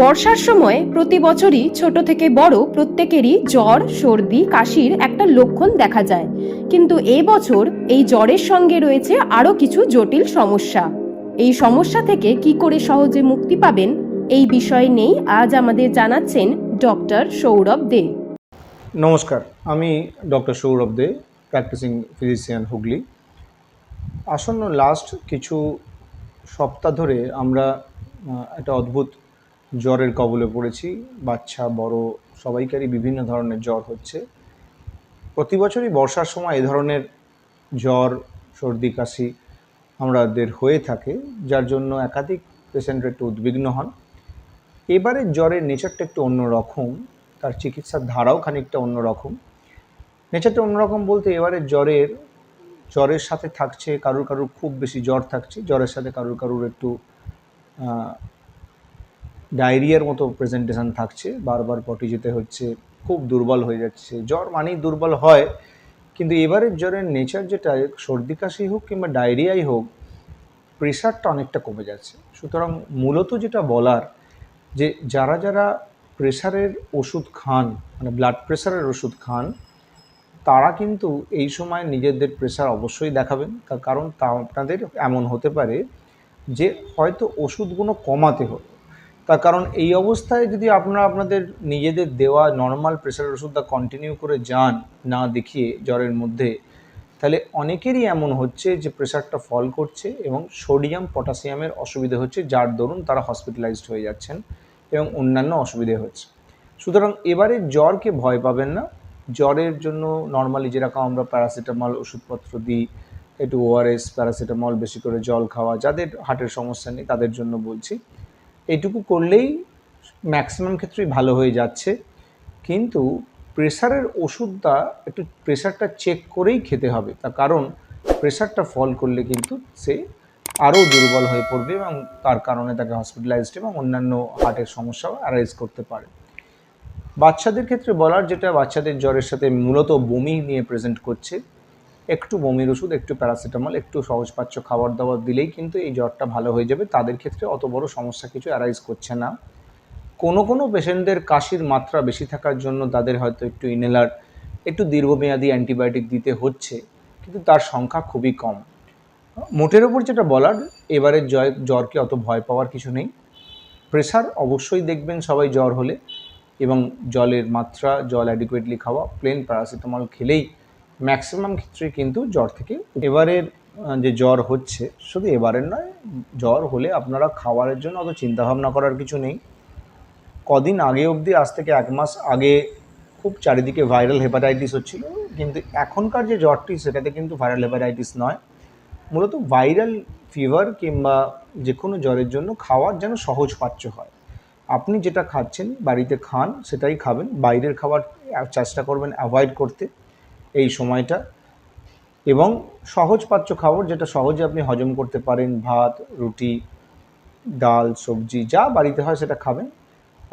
বর্ষার সময় প্রতি বছরই ছোট থেকে বড় প্রত্যেকেরই জ্বর, সর্দি, কাশির একটা লক্ষণ দেখা যায়। কিন্তু এই বছর এই জ্বরের সঙ্গে রয়েছে আরও কিছু জটিল সমস্যা। এই সমস্যা থেকে কি করে সহজে মুক্তি পাবেন, এই বিষয় নেই আজ আমাদের জানাচ্ছেন ডক্টর সৌরভ দে। নমস্কার, আমি doctor Sourav Dey, practising physician Hooghly. আসন্ন লাস্ট কিছু সপ্তাহ ধরে আমরা একটা অদ্ভুত জ্বরের কবলে পড়েছি, বাচ্চা, বড়, সবাইকারই বিভিন্ন ধরনের জ্বর হচ্ছে। প্রতি বছরই বর্ষার সময় এ ধরনের জ্বর, সর্দি, কাশি আমাদের হয়ে থাকে, যার জন্য একাধিক পেশেন্টরা একটু উদ্বিগ্ন হন। এবারের জ্বরের নেচারটা একটু অন্যরকম তার চিকিৎসার ধারাও খানিকটা অন্যরকম নেচারটা অন্যরকম বলতে এবারে জ্বরের জ্বরের সাথে থাকছে, কারুর কারুর খুব বেশি জ্বর থাকছে, জ্বরের সাথে কারুর কারুর একটু ডায়রিয়ার মতো প্রেজেন্টেশন থাকছে, বারবার পটি যেতে হচ্ছে, খুব দুর্বল হয়ে যাচ্ছে, জ্বর মানেই দুর্বল হয়, কিন্তু এবারের জ্বরের নেচার যেটা, সর্দি কাশি হোক কিংবা ডায়রিয়াই হোক প্রেশারটা অনেকটা কমে যাচ্ছে। সুতরাং মূলত যেটা বলার, যে যারা যারা প্রেশারের ওষুধ খান মানে ব্লাড প্রেশারের ওষুধ খান, তারা কিন্তু এই সময় নিজেদের প্রেশার অবশ্যই দেখাবেন কারণ তা আপনাদের এমন হতে পারে যে হয়তো ওষুধগুলো কমাতে হলো তার কারণ এই অবস্থায় যদি আপনারা আপনাদের নিজেদের দেওয়া নর্মাল প্রেশার ওষুধটা কন্টিনিউ করে যান, না দেখিয়ে জ্বরের মধ্যে, তাহলে অনেকেরই এমন হচ্ছে যে প্রেশারটা ফল করছে এবং সোডিয়াম পটাশিয়ামের অসুবিধে হচ্ছে, যার দরুন তারা হসপিটালাইজড হয়ে যাচ্ছেন এবং অন্যান্য অসুবিধে হচ্ছে। সুতরাং এবারে জ্বরকে ভয় পাবেন না। জ্বরের জন্য নর্মালি যেরকম আমরা প্যারাসিটামল ওষুধপত্র দিই, একটু ওআরএস প্যারাসিটামল বেশি করে জল খাওয়া, যাদের হার্টের সমস্যা নেই, তাদের জন্য বলছি। এইটুকু করলেই ম্যাক্সিমাম ক্ষেত্রেই ভালো হয়ে যাচ্ছে। কিন্তু প্রেশারের ওষুধটা একটু প্রেশারটা চেক করেই খেতে হবে। তার কারণ প্রেশারটা ফল করলে কিন্তু সে আরও দুর্বল হয়ে পড়বে এবং তার কারণে তাকে হসপিটালাইজড এবং অন্যান্য হার্টের সমস্যাও অ্যারাইজ করতে পারে। বাচ্চাদের ক্ষেত্রে বলার যেটা বাচ্চাদের জ্বরের সাথে মূলত বমি নিয়ে প্রেজেন্ট করছে একটু বমির ওষুধ, একটু প্যারাসিটামল, একটু সহজপাচ্য খাবার দাবার দিলেই কিন্তু এই জ্বরটা ভালো হয়ে যাবে। তাদের ক্ষেত্রে অত বড় সমস্যা কিছু অ্যারাইজ করছে না। কোনো কোনো পেশেন্টদের কাশির মাত্রা বেশি থাকার জন্য তাদের হয়তো একটু ইনহেলার একটু দীর্ঘমেয়াদী অ্যান্টিবায়োটিক দিতে হচ্ছে, কিন্তু তার সংখ্যা খুবই কম। মোটের ওপর যেটা বলার, এবারের জয়, জ্বরকে অত ভয় পাওয়ার কিছু নেই। প্রেশার অবশ্যই দেখবেন সবাই জ্বর হলে এবং জলের মাত্রা, জল অ্যাডিকুয়েটলি খাওয়া প্লেন প্যারাসিটামল খেলেই ম্যাক্সিমাম ক্ষেত্রে কিন্তু জ্বর থেকে এবারের যে জ্বর হচ্ছে, শুধু এবারের নয়, জ্বর হলে আপনারা খাবারের জন্য অত চিন্তাভাবনা করার কিছু নেই। কদিন আগে অবধি, আজ থেকে এক মাস আগে খুব চারিদিকে ভাইরাল হেপাটাইটিস হচ্ছিল, কিন্তু এখনকার যে জ্বরটি, সেটাতে কিন্তু ভাইরাল হেপাটাইটিস নয়। মূলত ভাইরাল ফিভার কিংবা যে কোনো জ্বরের জন্য খাওয়ার যেন সহজ পাচ্য হয়। আপনি যেটা খাচ্ছেন, বাড়িতে খান, সেটাই খাবেন, বাইরের খাবার চেষ্টা করবেন, অ্যাভয়েড করতে। এই সময়টা। এবং সহজ পাচ্য খাবার যেটা সহজে আপনি হজম করতে পারেন, ভাত, রুটি, ডাল, সবজি, যা বাড়িতে হয় সেটা খাবেন।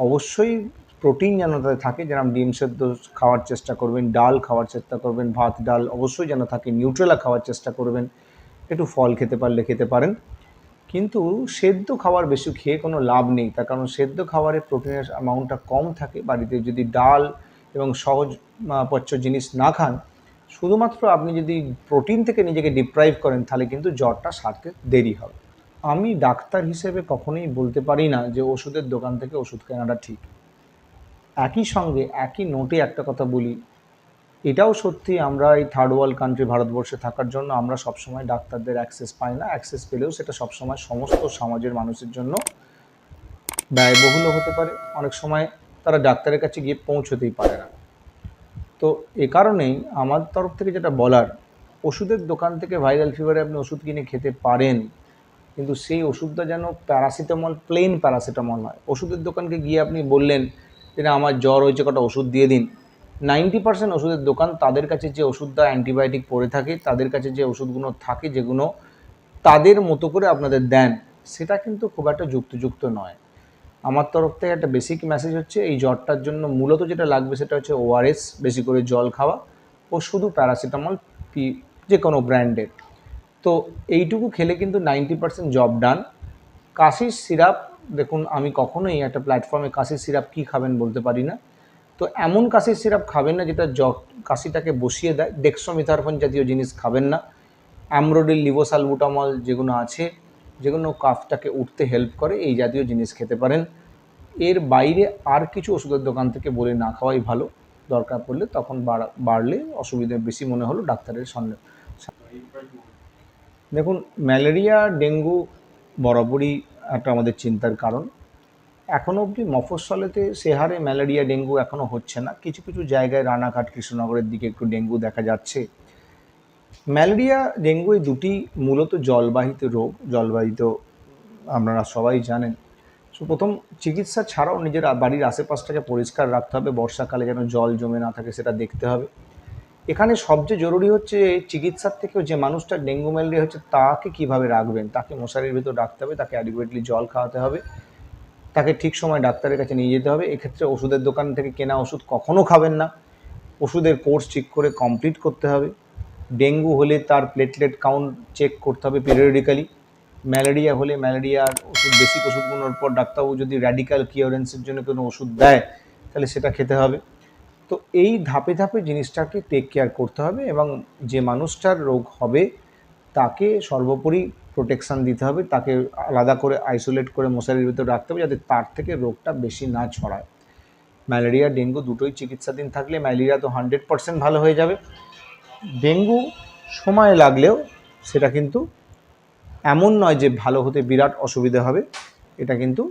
অবশ্যই প্রোটিন যেন তাতে থাকে, যেরকম ডিম সেদ্ধ খাওয়ার চেষ্টা করবেন, ডাল খাওয়ার চেষ্টা করবেন, ভাত, ডাল অবশ্যই যেন থাকে, নিউট্রেলা খাওয়ার চেষ্টা করবেন, একটু ফল খেতে পারলে খেতে পারেন। কিন্তু সেদ্ধ খাবার বেশি খেয়ে কোনো লাভ নেই, তার কারণ সেদ্ধ খাবারে প্রোটিনের অ্যামাউন্টটা কম থাকে। বাড়িতে যদি ডাল এবং সহজ পচ্য জিনিস না খান শুধুমাত্র আপনি যদি প্রোটিন থেকে নিজেকে ডিপ্রাইভ করেন, তাহলে কিন্তু জ্বরটা সারতে দেরি হবে। আমি ডাক্তার হিসেবে কখনোই বলতে পারি না যে ওষুধের দোকান থেকে ওষুধ কেনাটা ঠিক। একই সঙ্গে, একই নোটে একটা কথা বলি। এটাও সত্যি আমরা এই থার্ড ওয়ার্ল্ড কান্ট্রি ভারতবর্ষে থাকার জন্য আমরা সবসময় ডাক্তারদের অ্যাক্সেস পাই না। অ্যাক্সেস পেলেও সেটা সবসময় সমস্ত সমাজের মানুষের জন্য ব্যয়বহুলও হতে পারে। অনেক সময় তারা ডাক্তারের কাছে গিয়ে পৌঁছতেই পারে না। তো এ কারণেই আমার তরফ থেকে যেটা বলার, ওষুধের দোকান থেকে ভাইরাল ফিভারে আপনি ওষুধ কিনে খেতে পারেন, কিন্তু সেই ওষুধটা যেন প্যারাসিটামল প্লেন প্যারাসিটামল নয়। ওষুধের দোকানকে গিয়ে আপনি বললেন যে, না, আমার জ্বর হয়েছে, কটা ওষুধ দিয়ে দিন। নাইনটি পার্সেন্ট ওষুধের দোকান তাদের কাছে যে ওষুধটা অ্যান্টিবায়োটিক পড়ে থাকে, তাদের কাছে যে ওষুধগুলো থাকে, যেগুলো তাদের মতো করে আপনাদের দেন, সেটা কিন্তু খুব একটা যুক্তিযুক্ত নয়। আমার তরফ থেকে একটা বেসিক মেসেজ হচ্ছে, এই জ্বরটার জন্য মূলত যেটা লাগবে সেটা হচ্ছে ওআরএস বেশি করে জল খাওয়া ও শুধু প্যারাসিটামল পি যে কোনো ব্র্যান্ডের তো এইটুকু খেলে কিন্তু নাইনটি পার্সেন্ট জব ডান কাশির সিরাপ দেখুন আমি কখনোই একটা প্ল্যাটফর্মে কাশির সিরাপ কী খাবেন বলতে পারি না। তো এমন কাশির সিরাপ খাবেন না যেটা জ কাশিটাকে বসিয়ে দেয়। ডেক্সোমিথারফন জাতীয় জিনিস খাবেন না। অ্যামরোডিল লিভোসালবুটামল যেগুলো আছে যেগুলো কাফটাকে উঠতে হেল্প করে, এই জাতীয় জিনিস খেতে পারেন। এর বাইরে আর কিছু ওষুধের দোকান থেকে বলে না খাওয়াই ভালো। দরকার পড়লে তখন বাড়া- বাড়লে অসুবিধা বেশি মনে হলো ডাক্তারের সঙ্গে দেখুন, ম্যালেরিয়া, ডেঙ্গু বরাবরই একটা আমাদের চিন্তার কারণ। এখনও অবধি মফস্বলেতে সে হারে ম্যালেরিয়া, ডেঙ্গু এখনও হচ্ছে না। কিছু কিছু জায়গায় রানাঘাট কৃষ্ণনগরের দিকে একটু ডেঙ্গু দেখা যাচ্ছে। ম্যালেরিয়া ডেঙ্গু এই দুটি মূলত জলবাহিত রোগ। জলবাহিত আপনারা সবাই জানেন। সো প্রথম চিকিৎসা ছাড়াও নিজের বাড়ির আশেপাশটাকে পরিষ্কার রাখতে হবে। বর্ষাকালে যেন জল জমে না থাকে সেটা দেখতে হবে। এখানে সবচেয়ে জরুরি হচ্ছে চিকিৎসার থেকেও যে মানুষটা ডেঙ্গু ম্যালেরিয়া হচ্ছে তাকে কীভাবে রাখবেন? তাকে মশারির ভেতর রাখতে হবে, তাকে অ্যাডিকুয়েটলি জল খাওয়াতে হবে, তাকে ঠিক সময় ডাক্তারের কাছে নিয়ে যেতে হবে। এক্ষেত্রে ওষুধের দোকান থেকে কেনা ওষুধ কখনো খাবেন না। ওষুধের কোর্স ঠিক করে কমপ্লিট করতে হবে। ডেঙ্গু হলে তার প্লেটলেট কাউন্ট চেক করতে হবে পিরিয়ডিক্যালি ম্যালেরিয়া হলে ম্যালেরিয়ার ওষুধ, বেসিক ওষুধগুলোর পর ডাক্তারবাবু যদি র্যাডিক্যাল কিওরেন্সের জন্য কোনো ওষুধ দেয়, তাহলে সেটা খেতে হবে। তো এই ধাপে ধাপে জিনিসটাকে টেক কেয়ার করতে হবে এবং যে মানুষটার রোগ হবে, তাকে সর্বোপরি প্রোটেকশান দিতে হবে, তাকে আলাদা করে আইসোলেট করে মশারির ভিতরে রাখতে হবে যাতে তার থেকে রোগটা বেশি না ছড়ায়। ম্যালেরিয়া ডেঙ্গু দুটোই চিকিৎসাধীন থাকলে ম্যালেরিয়া তো হান্ড্রেড পার্সেন্ট ভালো হয়ে যাবে। ডেঙ্গু সময় লাগলেও সেটা কিন্তু এমন নয় যে ভালো হতে বিরাট অসুবিধা হবে। এটা কিন্তু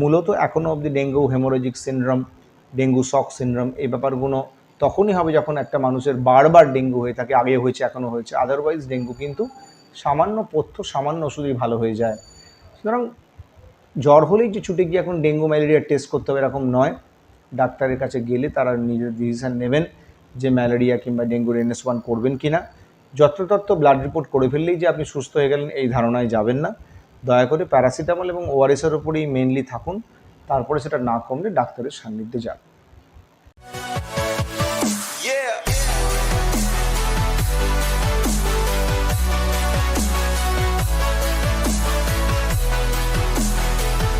মূলত এখনও অবধি dengue, haemorrhagic syndrome, dengue shock syndrome এই ব্যাপারগুলো তখনই হবে যখন একটা মানুষের বারবার ডেঙ্গু হয়ে থাকে, আগে হয়েছে এখনও হয়েছে। আদারওয়াইজ ডেঙ্গু কিন্তু সামান্য পথ্য, সামান্য ওষুধই ভালো হয়ে যায়। সুতরাং জ্বর হলেই যে ছুটে গিয়ে এখন ডেঙ্গু ম্যালেরিয়া টেস্ট করতে হবে এরকম নয়। ডাক্তারের কাছে গেলে তারা নিজের ডিসিশন নেবেন। যে ম্যালেরিয়া কিংবা ডেঙ্গুর এনএস ওয়ান করবেন কি না যত্রতত্ত্ব ব্লাড রিপোর্ট করে ফেললেই যে আপনি সুস্থ হয়ে গেলেন এই ধারণায় যাবেন না। দয়া করে প্যারাসিটামল এবং ওআরএসের ওপরেই মেনলি থাকুন, তারপরে সেটা না কমলে ডাক্তারের সান্নিধ্যে যান।